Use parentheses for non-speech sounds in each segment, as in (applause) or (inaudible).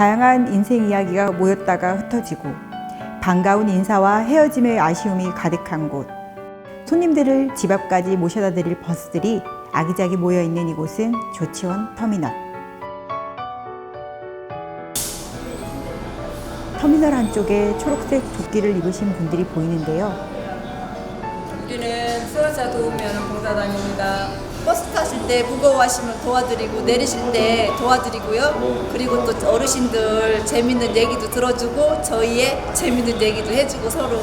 다양한 인생 이야기가 모였다가 흩어지고 반가운 인사와 헤어짐의 아쉬움이 가득한 곳. 손님들을 집 앞까지 모셔다 드릴 버스들이 아기자기 모여 있는 이곳은 조치원 터미널. 터미널 한쪽에 초록색 조끼를 입으신 분들이 보이는데요. 우리는 수화차 도우미하는 봉사단입니다. 버스 타실 때 무거워하시면 도와드리고 내리실 때 도와드리고요. 그리고 또 어르신들 재밌는 얘기도 들어주고 저희의 재밌는 얘기도 해주고 서로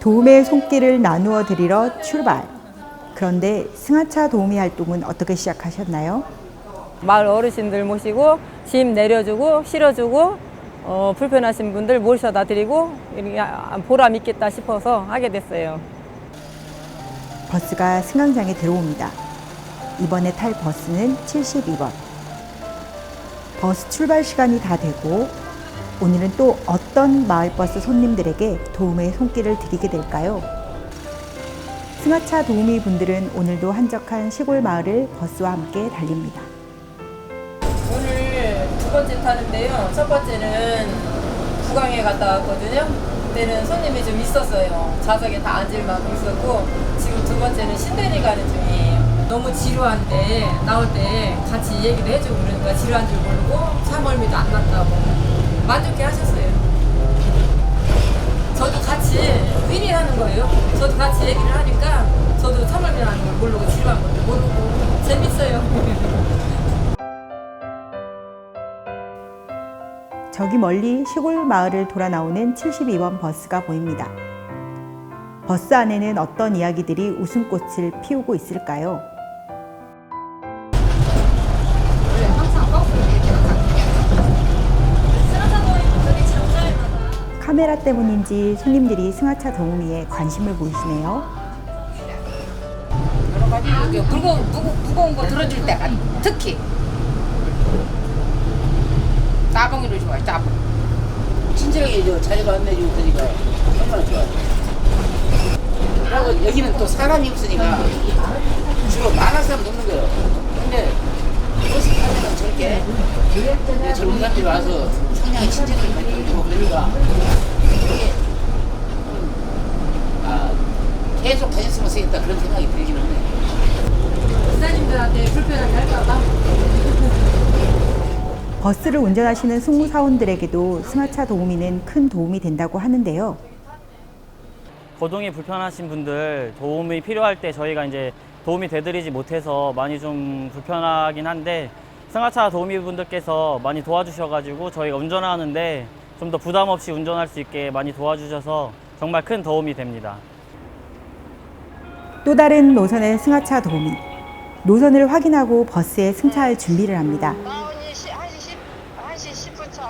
도움의 손길을 나누어 드리러 출발. 그런데 승하차 도우미 활동은 어떻게 시작하셨나요? 마을 어르신들 모시고 짐 내려주고 실어주고 어, 불편하신 분들 모셔다 드리고 아, 보람 있겠다 싶어서 하게 됐어요. 버스가 승강장에 들어옵니다. 이번에 탈 버스는 72번. 버스 출발 시간이 다 되고 오늘은 또 어떤 마을버스 손님들에게 도움의 손길을 드리게 될까요? 승하차 도우미 분들은 오늘도 한적한 시골 마을을 버스와 함께 달립니다. 두 번째 타는데요. 첫 번째는 구강에 갔다 왔거든요. 그때는 손님이 좀 있었어요. 좌석에 다 앉을 만큼 있었고 지금 두 번째는 신대리 가는 중이에요. 너무 지루한데 나올 때 같이 얘기도 해주고 그러니까 지루한 줄 모르고 차 멀미도 안 났다고 만족해 하셨어요. 저도 같이 윈윈하는 거예요. 저도 같이 얘기를 하니까 저도 차 멀미 나는 걸 모르고 지루한 것도 모르고 재밌어요. (laughs) 저기 멀리 시골 마을을 돌아 나오는 72번 버스가 보입니다. 버스 안에는 어떤 이야기들이 웃음꽃을 피우고 있을까요? 카메라 때문인지 손님들이 승하차 도우미에 관심을 보이시네요. 이게 무거운, 무거, 무거운 거 들어줄 때가 특히 따봉이를 좋아해 따봉 친절하게 저 자기가 안내주고 그러니까 얼마나 좋아요. 그리고 여기는 또 사람이 없으니까 주로 많은 사람 넣는 거예요. 근데 버스 타면은 저렇게 젊은 사람들이 와서 상당히 친절하게 가지고 그러니까 이게 아, 계속 다녔으면 쓰겠다 그런 생각이 들기는 해요. 기사님들한테 불편하게 할까봐. 버스를 운전하시는 승무사원들에게도 승하차 도우미는 큰 도움이 된다고 하는데요. 거동이 불편하신 분들 도움이 필요할 때 저희가 이제 도움이 되드리지 못해서 많이 좀 불편하긴 한데 승하차 도우미 분들께서 많이 도와주셔가지고 저희가 운전하는데 좀 더 부담 없이 운전할 수 있게 많이 도와주셔서 정말 큰 도움이 됩니다. 또 다른 노선의 승하차 도우미. 노선을 확인하고 버스에 승차할 준비를 합니다. 나은이 시, 1시 10, 1시 10분차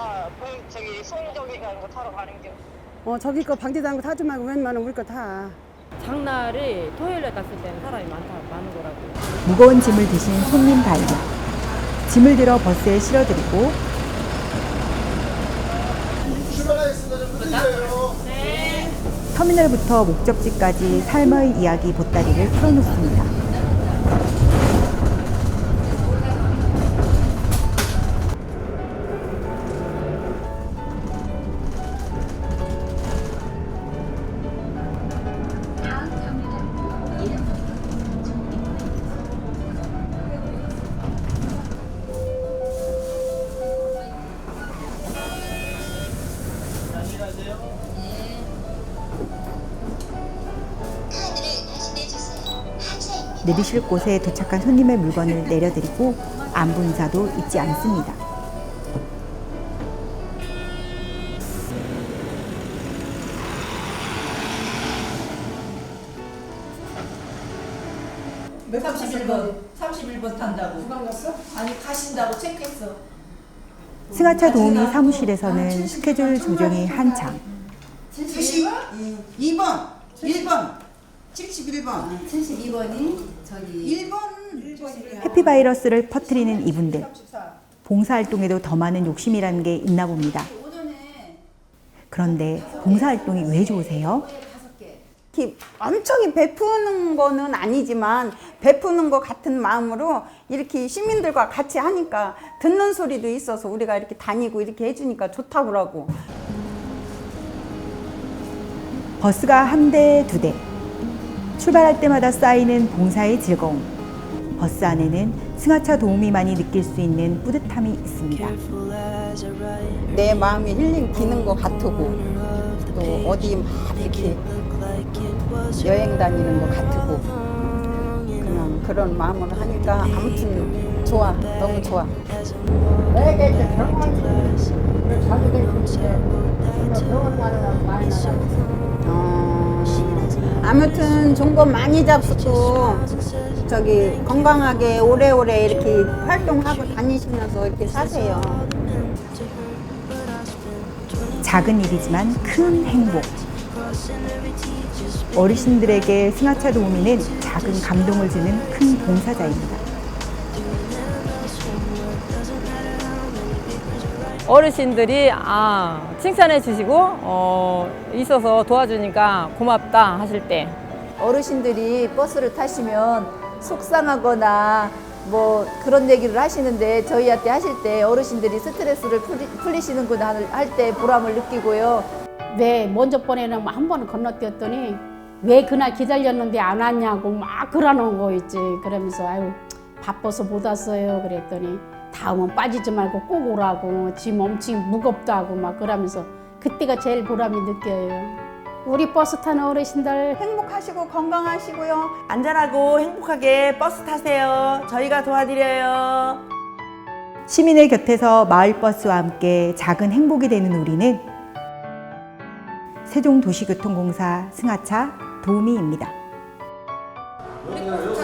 저기 송정이 가는 거 타러 가는 겨. 어 저기 거 방지도 거 타지 말고 웬만하면 우리 거 타. 장날이 토요일에 갔을 때는 사람이 많다, 많은 거라고요. 무거운 짐을 드신 손님 발견. 짐을 들어 버스에 실어드리고 터미널부터 목적지까지 삶의 이야기 보따리를 풀어놓습니다. 내리실 곳에 도착한 손님의 물건을 내려드리고 안부 인사도 잊지 않습니다. 몇 31번 31번 탄다고 갔어? 아니 가신다고 체크했어 승하차 도우미 사무실에서는 스케줄 조정이 한창. 2번, 1번, 71번. 72번이 저기 1번. 해피바이러스를 퍼뜨리는 이분들. 봉사활동에도 더 많은 욕심이라는 게 있나 봅니다. 그런데 봉사활동이 왜 좋으세요? 이렇게 엄청 베푸는 거는 아니지만 베푸는 것 같은 마음으로 이렇게 시민들과 같이 하니까 듣는 소리도 있어서 우리가 이렇게 다니고 이렇게 해주니까 좋다고 그러고 버스가 한 대, 두 대. 출발할 때마다 쌓이는 봉사의 즐거움. 버스 안에는 승하차 도우미만이 느낄 수 있는 뿌듯함이 있습니다. 내 마음이 힐링 되는 것 같고 또 어디 막 이렇게 여행 다니는 것 같고 그냥 그런 마음으로 하니까 아무튼 좋아 너무 좋아 어, 아무튼 거 많이 잡수고 저기 건강하게 오래오래 이렇게 활동하고 다니시면서 이렇게 사세요. 작은 일이지만 큰 행복. 어르신들에게 승하차 도우미는 작은 감동을 주는 큰 봉사자입니다. 어르신들이 아 칭찬해 주시고 어, 있어서 도와주니까 고맙다 하실 때 어르신들이 버스를 타시면 속상하거나 뭐 그런 얘기를 하시는데 저희한테 하실 때 어르신들이 스트레스를 풀리, 풀리시는구나 할 때 보람을 느끼고요. 왜 먼저 번에는 한 번은 건너뛰었더니 왜 그날 기다렸는데 안 왔냐고 막 그러는 거 있지. 그러면서 아유 바빠서 못 왔어요. 그랬더니 다음은 빠지지 말고 꼭 오라고 짐 엄청 무겁다고 막 그러면서 그때가 제일 보람이 느껴요. 우리 버스 타는 어르신들 행복하시고 건강하시고요. 안전하고 행복하게 버스 타세요. 저희가 도와드려요. 시민의 곁에서 마을버스와 함께 작은 행복이 되는 우리는 세종도시교통공사 승하차 도우미입니다. 우리 버스